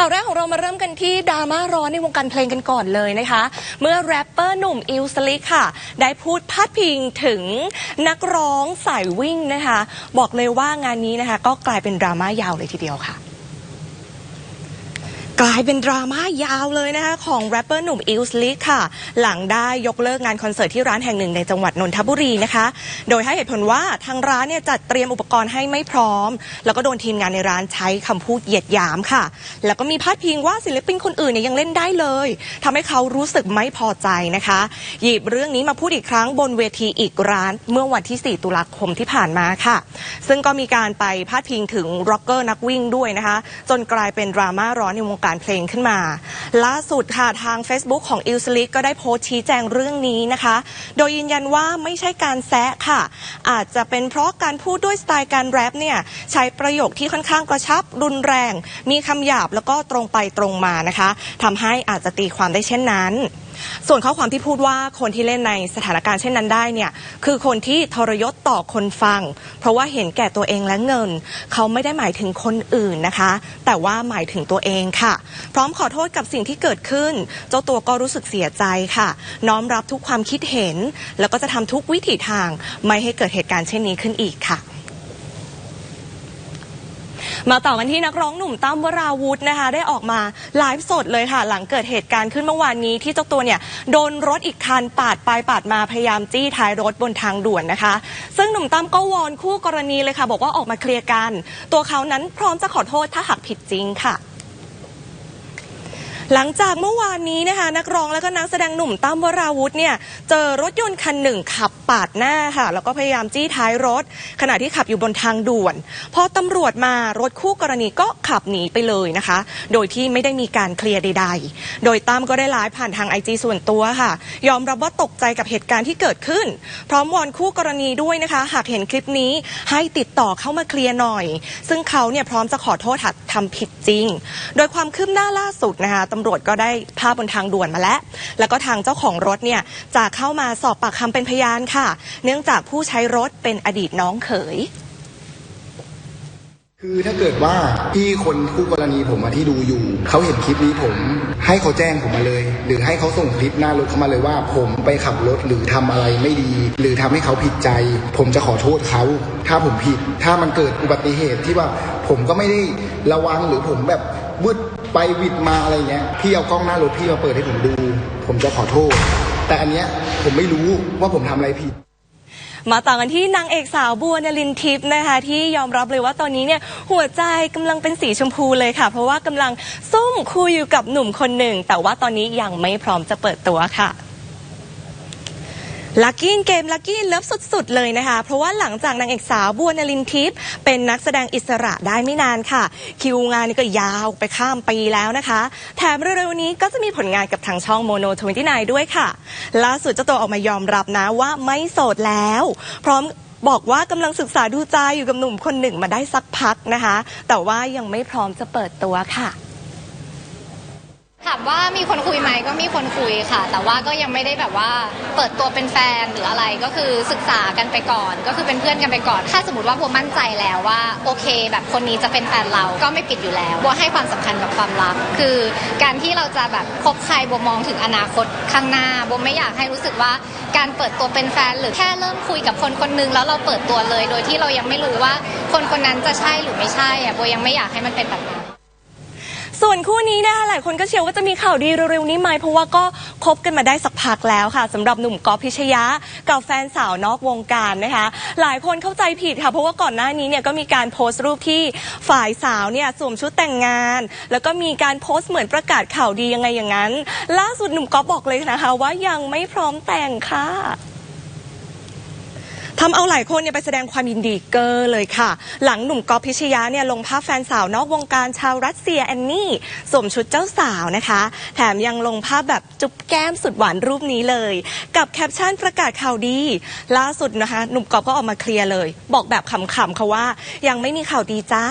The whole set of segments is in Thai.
ข่าวแรกของเรามาเริ่มกันที่ดราม่าร้อนในวงการเพลงกันก่อนเลยนะคะ เมื่อแรปเปอร์หนุ่มอิลสลิกค่ะ ได้พูดพาดพิงถึงนักร้องสายวิ่งนะคะ บอกเลยว่างานนี้นะคะ ก็กลายเป็นดราม่ายาวเลยทีเดียวค่ะ กลายเป็นดราม่ายาวเลยนะคะของแรปเปอร์หนุ่มอิลสลิกค่ะ หลังได้ยกเลิกงานคอนเสิร์ตที่ร้านแห่งหนึ่งในจังหวัดนนทบุรีนะคะ โดยให้เหตุผลว่าทางร้านเนี่ยจัดเตรียมอุปกรณ์ให้ไม่พร้อม แล้วก็โดนทีมงานในร้านใช้คำพูดเหยียดหยามค่ะ แล้วก็มีพาดพิงว่าศิลปินคนอื่นเนี่ยยังเล่นได้เลยทำให้เขารู้สึกไม่พอใจนะคะ หยิบเรื่องนี้มาพูดอีกครั้งบนเวทีอีกร้าน เมื่อวันที่ 4 ตุลาคมที่ผ่านมาค่ะ ซึ่งก็มีการไปพาดพิงถึงร็อกเกอร์นักวิ่งด้วยนะคะ จนกลายเป็นดราม่าร้อนในวงการเพลงขึ้นมา ล่าสุดค่ะทาง Facebook ของอิลสลิกก็ได้โพสต์ชี้แจงเรื่องนี้นะคะ โดยยืนยันว่าไม่ใช่การแซะค่ะ อาจจะเป็นเพราะการพูดด้วยสไตล์การแรปเนี่ยใช้ประโยคที่ค่อนข้างกระชับรุนแรง มีคำหยาบแล้วก็ตรงไปตรงมานะคะทำให้อาจจะตีความได้เช่นนั้น ส่วนข้อความที่พูดว่าคนที่เล่นในสถานการณ์เช่นนั้นได้เนี่ยคือคนที่ทรยศต่อคนฟัง เพราะว่าเห็นแก่ตัวเองและเงิน เขาไม่ได้หมายถึงคนอื่นนะคะ แต่ว่าหมายถึงตัวเองค่ะ พร้อมขอโทษกับสิ่งที่เกิดขึ้น เจ้าตัวก็รู้สึกเสียใจค่ะ น้อมรับทุกความคิดเห็น แล้วก็จะทำทุกวิถีทางไม่ให้เกิดเหตุการณ์เช่นนี้ขึ้นอีกค่ะ มาต่อกันที่นักร้องหนุ่มตั้มวราวุธนะคะ ได้ออกมาไลฟ์สดเลยค่ะ หลังเกิดเหตุการณ์ขึ้นเมื่อวานนี้ที่เจ้าตัวเนี่ยโดนรถอีกคันปาดไปปาดมาพยายามจี้ท้ายรถบนทางด่วนนะคะ ซึ่งหนุ่มตั้มก็วอนคู่กรณีเลยค่ะ บอกว่าออกมาเคลียร์กัน ตัวเขานั้นพร้อมจะขอโทษถ้าหากผิดจริงค่ะ หลังจากเมื่อวานนี้นะคะ นักร้องและก็นักแสดงหนุ่มตั้มวราวุธเนี่ยเจอรถยนต์คันหนึ่งขับปาดหน้าค่ะ แล้วก็พยายามจี้ท้ายรถ ขณะที่ขับอยู่บนทางด่วน พอตำรวจมารถคู่กรณีก็ขับหนีไปเลยนะคะ โดยที่ไม่ได้มีการเคลียร์ใดๆ โดยตั้มก็ได้ไลฟ์ผ่านทางไอจส่วนตัวค่ะ ยอมรับว่าตกใจกับเหตุการณ์ที่เกิดขึ้น พร้อมวอนคู่กรณีด้วยนะคะ หากเห็นคลิปนี้ให้ติดต่อเข้ามาเคลียร์หน่อย ซึ่งเขาเนี่ยพร้อมจะขอโทษหากทำผิดจริง โดยความคืบหน้าล่าสุดนะคะำรวจก็ได้ภาพบนทางด่วนมาแล้ว แล้วก็ทางเจ้าของรถเนี่ยจะเข้ามาสอบปากคำเป็นพยานค่ะ เนื่องจากผู้ใช้รถเป็นอดีตน้องเขยคือถ้าเกิดว่าพี่คนคู่กรณีผมที่ดูอยู่เขาเห็นคลิปนี้ผม ให้เขาแจ้งผมมาเลย หรือให้เขาส่งคลิปหน้ารถเข้ามาเลยว่า ผมไปขับรถหรือทำอะไรไม่ดี หรือทำให้เขาผิดใจ ผมจะขอโทษเขา ถ้าผมผิด ถ้ามันเกิดอุบัติเหตุที่ว่าผมก็ไม่ได้ระวังหรือผมแบบ วืดไปหวิดมาอะไรเงี้ยพี่เอากล้องหน้ารถพี่มาเปิดให้ผมดู ผมจะขอโทษ แต่อันเนี้ยผมไม่รู้ว่าผมทำอะไรผิด มาต่อกันที่นางเอกสาวบัวนลินทิพย์นะคะที่ยอมรับเลยว่าตอนนี้เนี่ยหัวใจกำลังเป็นสีชมพูเลยค่ะ เพราะว่ากำลังซุ่มคุยอยู่กับหนุ่มคนหนึ่ง แต่ว่าตอนนี้ยังไม่พร้อมจะเปิดตัวค่ะ ลักกี้เกมลักกี้เลิฟสุดๆ เลยนะคะ เพราะว่าหลังจากนางเอกสาวบัวนลินทิพย์เป็นนักแสดงอิสระได้ไม่นานค่ะ คิวงานนี่ก็ยาวไปข้ามปีแล้วนะคะ แถมเร็วๆนี้ก็จะมีผลงานกับทางช่องโมโน29ด้วยค่ะ ล่าสุดเจ้าตัวออกมายอมรับนะว่าไม่โสดแล้ว พร้อมบอกว่ากำลังศึกษาดูใจอยู่กับหนุ่มคนหนึ่งมาได้สักพักนะคะ แต่ว่ายังไม่พร้อมจะเปิดตัวค่ะ ถามว่ามีคนคุยไหมก็มีคนคุยค่ะ แต่ว่าก็ยังไม่ได้แบบว่าเปิดตัวเป็นแฟนหรืออะไรก็คือศึกษากันไปก่อน ก็คือเป็นเพื่อนกันไปก่อน ถ้าสมมติว่าบัวมั่นใจแล้วว่าโอเค แบบคนนี้จะเป็นแฟนเราก็ไม่ปิดอยู่แล้วบัวให้ความสำคัญกับความรัก คือการที่เราจะแบบคบใครบัวมองถึงอนาคตข้างหน้าบัวไม่อยากให้รู้สึกว่าการเปิดตัวเป็นแฟนหรือแค่เริ่มคุยกับคนคนนึงแล้วเราเปิดตัวเลย โดยที่เรายังไม่รู้ว่าคนคนนั้นจะใช่หรือไม่ใช่อะบัวยังไม่อยากให้มันเป็นแบบนั้น ส่วนคู่นี้นะคะหลายคนก็เชื่อว่าจะมีข่าวดีเร็วๆนี้ไหมเพราะว่าก็คบกันมาได้สักพักแล้วค่ะสำหรับหนุ่มกอฟพิชยะกับแฟนสาวนอกวงการนะคะ หลายคนเข้าใจผิดค่ะ เพราะว่าก่อนหน้านี้เนี่ยก็มีการโพสต์รูปที่ฝ่ายสาวเนี่ยสวมชุดแต่งงาน แล้วก็มีการโพสต์เหมือนประกาศข่าวดียังไงอย่างนั้น ล่าสุดหนุ่มกอฟบอกเลยนะคะว่ายังไม่พร้อมแต่งค่ะ ทำเอาหลายคนเนี่ยไปแสดงความยินดีเกอร์เลยค่ะ หลังหนุ่มก๊อฟพิชยะเนี่ยลงภาพแฟนสาวนอกวงการชาวรัสเซียแอนนี่สวมชุดเจ้าสาวนะคะ แถมยังลงภาพแบบจุ๊บแก้มสุดหวานรูปนี้เลย กับแคปชั่นประกาศข่าวดี ล่าสุดนะคะ หนุ่มก๊อฟก็ออกมาเคลียร์เลย บอกแบบขำๆค่ะว่า ยังไม่มีข่าวดีจ้า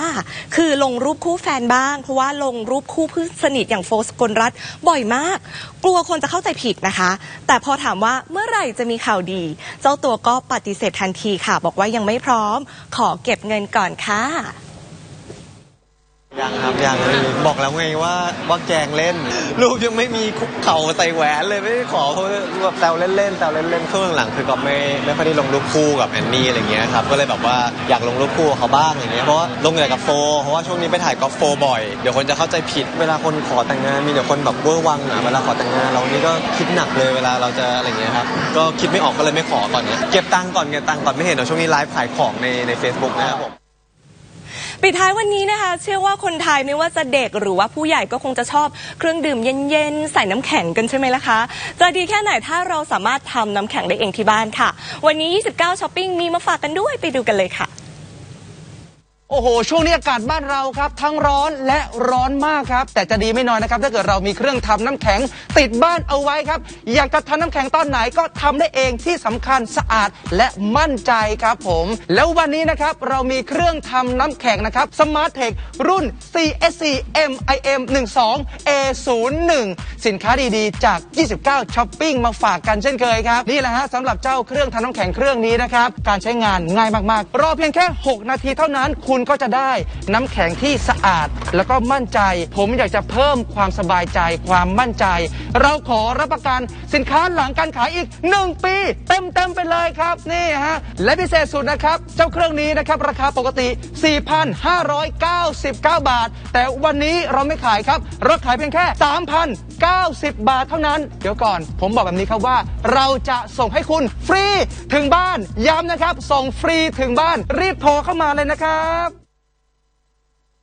คือลงรูปคู่แฟนบ้าง เพราะว่าลงรูปคู่เพื่อนสนิทอย่างโฟสกลรัตบ่อยมาก กลัวคนจะเข้าใจผิดนะคะ แต่พอถามว่าเมื่อ ไหร่จะมีข่าวดี เจ้าตัวก็ปฏิเสธทันทีค่ะ บอกว่ายังไม่พร้อม ขอเก็บเงินก่อนค่ะ ยังครับยังบอกแล้วไงว่าว่าแกงเล่นลูกยังไม่มีคุกเข่าใส่แหวนเลยไม่ได้ขอเขาแบบแซวเล่นๆแซวเล่นๆช่วงหลังคือก็ไม่ไม่ค่อยได้ลงรูปคู่กับแอนนี่อะไรเงี้ยครับก็เลยแบบว่าอยากลงรูปคู่เขาบ้างอย่างเงี้ยเพราะลงแต่กับโฟเพราะว่าช่วงนี้ไปถ่ายกอล์ฟโฟบ่อยเดี๋ยวคนจะเข้าใจผิดเวลาคนขอแต่งงานมีแต่คนแบบเวอร์วังอะเวลาขอแต่งงานเรานี่ก็คิดหนักเลยเวลาเราจะอะไรเงี้ยครับก็คิดไม่ออกก็เลยไม่ขอก่อนเนี้ยเก็บตังค์ก่อนเก็บตังค์ก่อนไม่เห็นเดี๋ยวช่วงนี้ไลฟ์ขายของในในเฟซบุ๊กนะครับผม ปิดท้ายวันนี้นะคะ เชื่อว่าคนไทยไม่ว่าจะเด็กหรือว่าผู้ใหญ่ก็คงจะชอบเครื่องดื่มเย็นๆ ใส่น้ำแข็งกันใช่ไหมล่ะคะ จะดีแค่ไหนถ้าเราสามารถทำน้ำแข็งได้เองที่บ้านค่ะ วันนี้ 29ช้อปปิ้งมีมาฝากกันด้วยไปดูกันเลยค่ะ โอ้โห ช่วงนี้อากาศบ้านเราครับ ทั้งร้อนและร้อนมากครับ แต่จะดีไม่น้อยนะครับ ถ้าเกิดเรามีเครื่องทำน้ำแข็งติดบ้านเอาไว้ครับ อยากจะทำน้ำแข็งตอนไหนก็ทำได้เองที่สำคัญสะอาดและมั่นใจครับผม แล้ววันนี้นะครับเรามีเครื่องทำน้ำแข็งนะครับ Smart Tech รุ่น CSC MIM 12 A01 สินค้าดีๆ จาก 29ช้อปปิ้งมาฝากกันเช่นเคยครับ นี่แหละฮะสำหรับเจ้าเครื่องทำน้ำแข็งเครื่องนี้นะครับ การใช้งานง่ายมากๆ รอเพียงแค่ 6 นาทีเท่านั้นคุณณก็จะได้น้ำแข็งที่สะอาดแล้วก็มั่นใจ ผมอยากจะเพิ่มความสบายใจความมั่นใจ เราขอรับประกันสินค้าหลังการขายอีก 1 ปี เต็มๆไปเลยครับนี่ฮะและพิเศษสุดนะครับ เจ้าเครื่องนี้นะครับราคาปกติ 4,599 บาท แต่วันนี้เราไม่ขายครับเราขายเพียงแค่ 90 บาทเท่านั้น เดี๋ยวก่อน ผมบอกแบบนี้ครับว่า เราจะส่งให้คุณฟรีถึงบ้าน ย้ำนะครับ ส่งฟรีถึงบ้าน รีบโทรเข้ามาเลยนะครับ